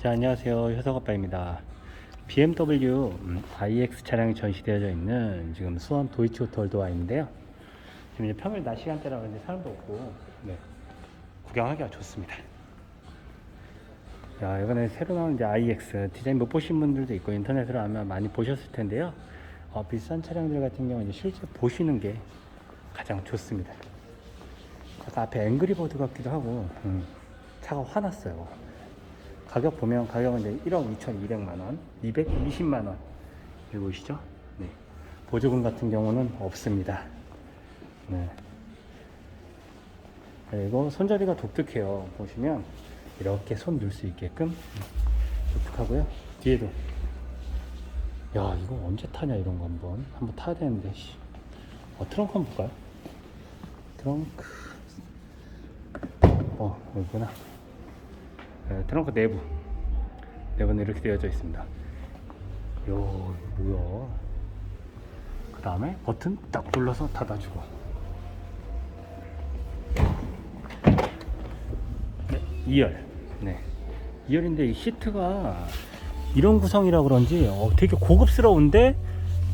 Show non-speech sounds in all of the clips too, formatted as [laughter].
자, 안녕하세요. 효석아빠입니다. BMW 음, iX 차량이 전시되어져 있는 지금 수원 도이치 호텔도 와 있는데요. 지금 이제 평일 낮 시간대라 그런지 사람도 없고, 네. 구경하기가 좋습니다. 자, 이번에 새로 나온 이제 iX 디자인 못 보신 분들도 있고 인터넷으로 아마 많이 보셨을 텐데요. 어, 비싼 차량들 같은 경우는 실제 보시는 게 가장 좋습니다. 아까 앞에 앵그리버드 같기도 하고 음, 차가 화났어요. 가격 보면 가격은 이제 1억 2,200만 원, 220만 원. 여기 보이시죠? 네. 보조금 같은 경우는 없습니다. 네. 그리고 손잡이가 독특해요. 보시면 이렇게 손 넣을 수 있게끔 독특하고요. 뒤에도 야 이거 언제 타냐 이런 거 한번 한번 타야 되는데 씨. 어, 트렁크 한번 볼까요? 트렁크 어 여기구나 네, 트렁크 내부. 내부는 이렇게 되어져 있습니다. 요 뭐야. 그 다음에 버튼 딱 눌러서 닫아주고. 네, 2열. 네. 2열인데 이 시트가 이런 구성이라 그런지 어, 되게 고급스러운데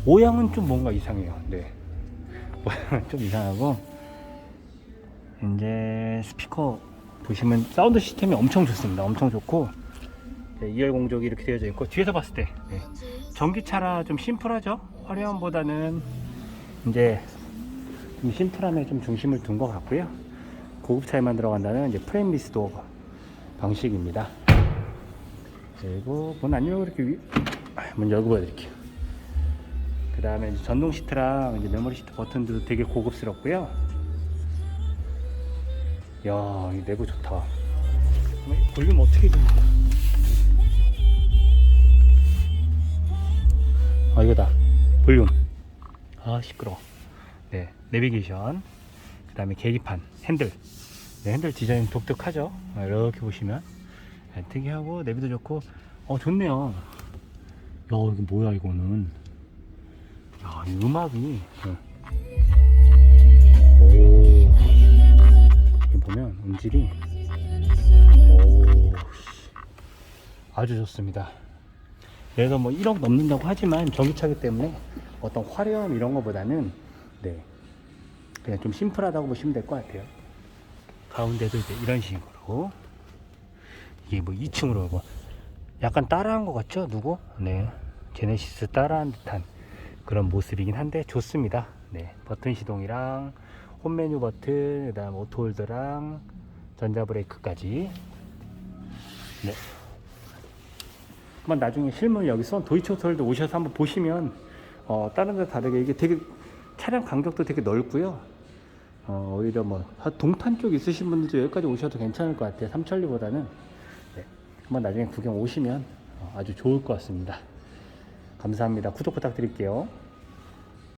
모양은 좀 뭔가 이상해요. 네. [laughs] 모양은 좀 이상하고 이제 스피커 보시면 사운드 시스템이 엄청 좋습니다. 엄청 좋고 네, 2열 공족이 이렇게 되어져 있고 뒤에서 봤을 때 네, 전기차라 좀 심플하죠. 화려함보다는 이제 좀 심플함에 좀 중심을 둔 것 같고요. 고급차에만 들어간다는 이제 프레임 리스 도어 방식입니다. 그리고 문 안 열고 이렇게 위... 아, 문 열고 보여드릴게요. 그 다음에 전동 시트랑 이제 메모리 시트 버튼도 되게 고급스럽고요. 야, 이 내부 좋다. 볼륨 어떻게 좀. 아, 이거다. 볼륨. 아, 시끄러워. 네, 내비게이션. 그 다음에 계기판, 핸들. 네, 핸들 디자인 독특하죠? 아, 이렇게 보시면. 네, 특이하고, 내비도 좋고. 어, 좋네요. 야, 이거 뭐야, 이거는. 야, 이 음악이. 어. 음질이 오, 아주 좋습니다. 그래서 뭐 1억 넘는다고 하지만 전기차기 때문에 어떤 화려함 이런 거보다는 네 그냥 좀 심플하다고 보시면 될 것 같아요. 가운데도 이제 이런 식으로 이게 뭐 2층으로 뭐 약간 따라한 것 같죠? 누구? 네 제네시스 따라한 듯한 그런 모습이긴 한데 좋습니다. 네 버튼 시동이랑 홈 메뉴 버튼, 그다음 오토홀더랑 전자 브레이크까지. 네. 한번 나중에 실물 여기서 도이치 호텔도 오셔서 한번 보시면 어, 다른 데 다르게 이게 되게 차량 간격도 되게 넓고요. 어, 오히려 뭐 동탄 쪽 있으신 분들도 여기까지 오셔도 괜찮을 것 같아요. 삼천리보다는 네. 한번 나중에 구경 오시면 어, 아주 좋을 것 같습니다. 감사합니다. 구독 부탁드릴게요.